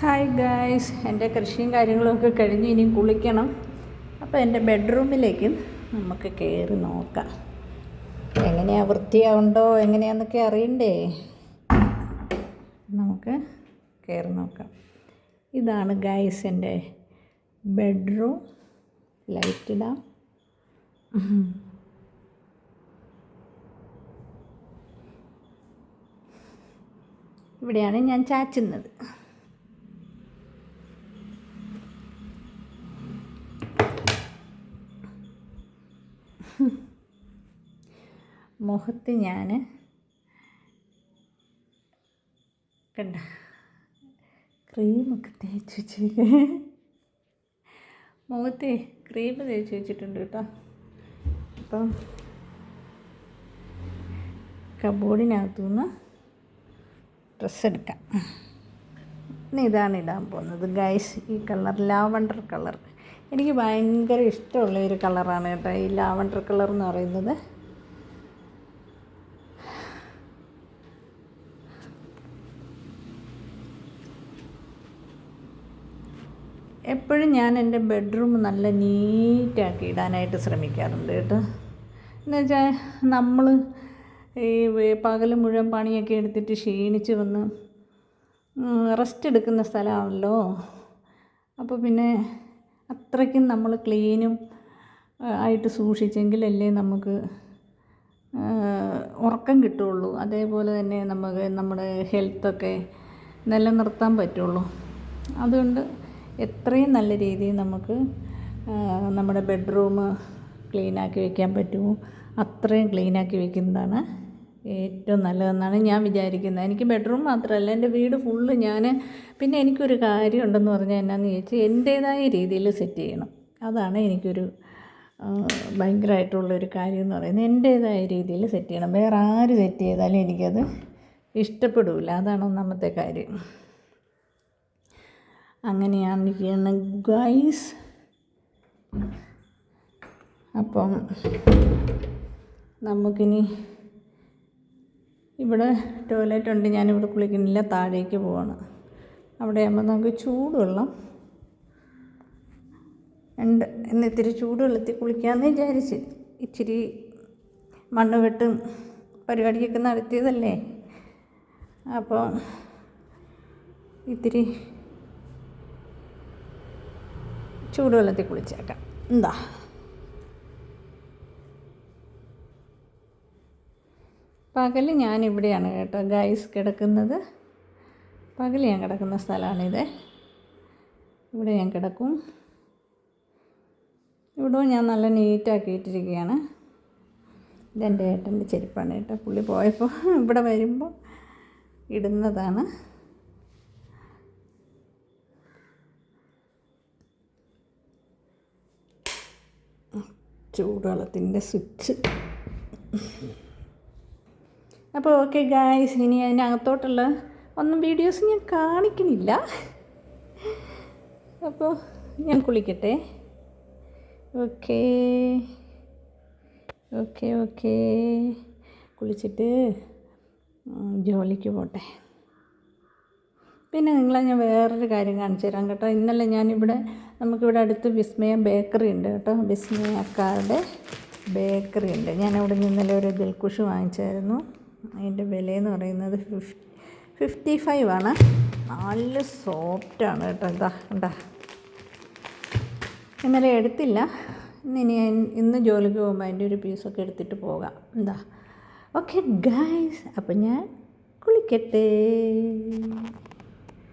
Hi guys എന്റെ കൃഷിയും കാര്യങ്ങളൊക്കെ കഴിഞ്ഞ് ഇനി കുളിക്കണം. അപ്പോൾ എന്റെ ബെഡ്റൂമിലേക്ക് നമുക്ക് കയറി നോക്കാം. എങ്ങനെയാ വൃത്തിയാവുണ്ടോ എങ്ങനെയാന്നൊക്കെ അറിയണ്ടേ? നമുക്ക് കയറി നോക്കാം. ഇതാണ് ഗായ്സ് എന്റെ ബെഡ്റൂം. ലൈറ്റ് ഇടാം. ഇവിടെയാണ് ഞാൻ ചാച്ചുന്നത് മുഖത്ത് ഞാൻ കണ്ട ക്രീമൊക്കെ തേച്ച് വെച്ച് മുഖത്തെ ക്രീം തേച്ച് വെച്ചിട്ടുണ്ട് കേട്ടോ. അപ്പം കബോർഡിനകത്തുനിന്ന് ഡ്രസ്സ് എടുക്കാം. ഇന്ന് ഇതാണ് ഇടാൻ പോകുന്നത്. ഗൈസ് ഈ കളർ ലാവണ്ടർ കളർ എനിക്ക് ഭയങ്കര ഇഷ്ടമുള്ള ഒരു കളറാണ് കേട്ടോ. ഈ ലാവണ്ടർ കളർ എന്ന് പറയുന്നത്. എപ്പോഴും ഞാൻ എന്റെ ബെഡ്റൂം നല്ല നീറ്റാക്കി ഇടാനായിട്ട് ശ്രമിക്കാറുണ്ട് കേട്ടോ. എന്നുവെച്ചാൽ നമ്മൾ ഈ പകൽ മുഴുവൻ പണിയൊക്കെ എടുത്തിട്ട് ക്ഷീണിച്ച് വന്ന് റെസ്റ്റ് എടുക്കുന്ന സ്ഥലമാണല്ലോ. അപ്പോൾ പിന്നെ അത്രയ്ക്കും നമ്മൾ ക്ലീനും ആയിട്ട് സൂക്ഷിച്ചെങ്കിലല്ലേ നമുക്ക് ഉറക്കം കിട്ടുള്ളൂ. അതേപോലെ തന്നെ നമുക്ക് നമ്മുടെ ഹെൽത്തൊക്കെ നിലനിർത്താൻ പറ്റുള്ളൂ. അതുകൊണ്ട് എത്രയും നല്ല രീതിയിൽ നമുക്ക് നമ്മുടെ ബെഡ്റൂം ക്ലീനാക്കി വയ്ക്കാൻ പറ്റുമോ? അത്രയും ക്ലീനാക്കി വയ്ക്കുന്നതാണ് ഏറ്റവും നല്ലതെന്നാണ് ഞാൻ വിചാരിക്കുന്നത്. എനിക്ക് ബെഡ്റൂം മാത്രമല്ല എന്റെ വീട് ഫുള്ള് ഞാൻ പിന്നെ എനിക്കൊരു കാര്യം ഉണ്ടെന്ന് പറഞ്ഞാൽ എന്നാന്ന് ചോദിച്ചാൽ എന്റേതായ രീതിയിൽ സെറ്റ് ചെയ്യണം. അതാണ് എനിക്കൊരു ഭയങ്കരമായിട്ടുള്ളൊരു കാര്യം എന്ന് പറയുന്നത്. എന്റേതായ രീതിയിൽ സെറ്റ് ചെയ്യണം. വേറെ ആര് സെറ്റ് ചെയ്താലും എനിക്കത് ഇഷ്ടപ്പെടില്ല അതാണ് ഒന്നാമത്തെ കാര്യം. അങ്ങനെയാണ് ഗൈസ്. അപ്പം നമുക്കിനി ഇവിടെ ടോയ്ലറ്റ് ഉണ്ട്. ഞാനിവിടെ കുളിക്കുന്നില്ല. താഴേക്ക് പോവാണ്. അവിടെ ആകുമ്പോൾ നമുക്ക് ചൂടുവെള്ളം ഉണ്ട്. എന്ന് ഇത്തിരി ചൂടുവെള്ളത്തിൽ കുളിക്കാമെന്ന് വിചാരിച്ച് ഇച്ചിരി മണ്ണ് വെട്ടും പരിപാടിയൊക്കെ നടത്തിയതല്ലേ? അപ്പോൾ ഇത്തിരി ചൂടുവെള്ളത്തിൽ കുളിച്ചേക്കാം. എന്താ? പകൽ ഞാൻ ഇവിടെയാണ് കേട്ടോ ഗൈസ് കിടക്കുന്നത്. പകൽ ഞാൻ കിടക്കുന്ന സ്ഥലമാണിത്. ഇവിടെ ഞാൻ കിടക്കും. ഇവിടെ ഞാൻ നല്ല നീറ്റാക്കിയിട്ടിരിക്കുകയാണ് ഇതെന്റെ ഏട്ടന്റെ ചെരുപ്പാണ് കേട്ടോ. പുള്ളി പോയപ്പോൾ ഇവിടെ വരുമ്പോൾ ഇടുന്നതാണ്. ചൂടുവെള്ളത്തിന്റെ സ്വിച്ച്. അപ്പോൾ ഓക്കെ ഗായ്സ് ഇനി അതിനകത്തോട്ടുള്ള ഒന്നും വീഡിയോസ് ഞാൻ കാണിക്കുന്നില്ല. അപ്പോൾ ഞാൻ കുളിക്കട്ടെ. ഓക്കേ. Okay okay. കുളിച്ചിട്ട് ജോലിക്ക് പോട്ടെ. പിന്നെ നിങ്ങളെ ഞാൻ വേറൊരു കാര്യം കാണിച്ചു തരാം കേട്ടോ. ഇന്നലെ ഞാനിവിടെ നമുക്കിവിടെ അടുത്ത് വിസ്മയ ബേക്കറി ഉണ്ട് കേട്ടോ. വിസ്മയ അക്കാരുടെ ബേക്കറി ഉണ്ട്. ഞാൻ അവിടെ നിന്ന് ഇന്നലെ ഒരു ദിൽക്കുഷ് വാങ്ങിച്ചായിരുന്നു. അതിന്റെ വിലയെന്ന് പറയുന്നത് ഫിഫ് ഫിഫ്റ്റി ഫൈവ് ആണ്. നല്ല സോഫ്റ്റാണ് കേട്ടോ. എന്താ ഉണ്ടാ ഇന്നലെ എടുത്തില്ല. ഇനി ഇന്ന് ജോലിക്ക് പോകുമ്പോൾ അതിന്റെ ഒരു പീസൊക്കെ എടുത്തിട്ട് പോകാം. എന്താ ഓക്കെ ഗായ്സ് അപ്പം ഞാൻ കുളിക്കട്ടെ.